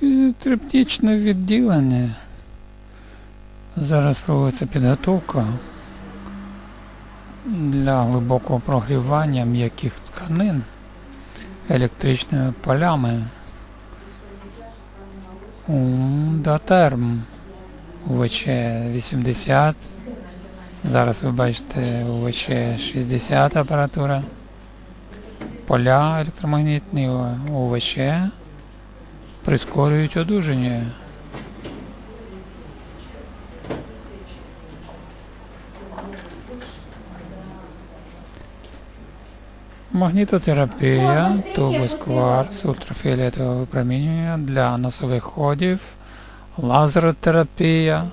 Фізіотерапевтичне відділення. Зараз проводиться підготовка для глибокого прогрівання м'яких тканин електричними полями. Ундатерм УВЧ 80. Зараз ви бачите УВЧ 60 апаратура. Поля електромагнітні УВЧ прискорюють одужання. Магнітотерапія, тубус кварц, ультрафіолетове випромінювання для носових ходів, лазеротерапія,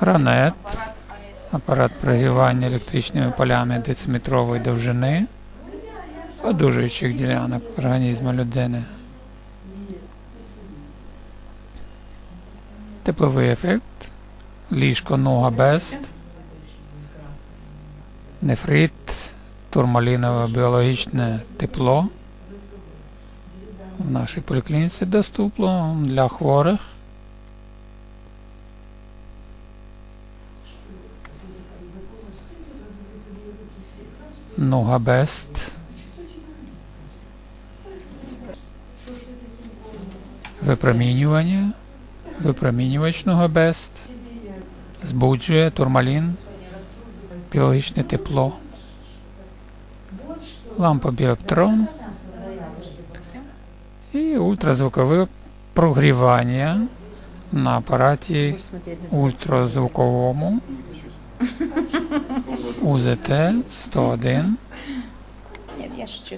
ранет, апарат прогрівання електричними полями дециметрової довжини, одужуючих ділянок організму людини. Тепловий ефект, ліжко нога бест, нефрит, турмалінове біологічне тепло. В нашій поліклініці доступно для хворих. Нога бест. Випромінювання. Випромінювачного бест. Збуджує турмалін. Біологічне тепло. Лампа біоптрон. І ультразвукове прогрівання на апараті ультразвуковому УЗТ 101. Нет, я шучу.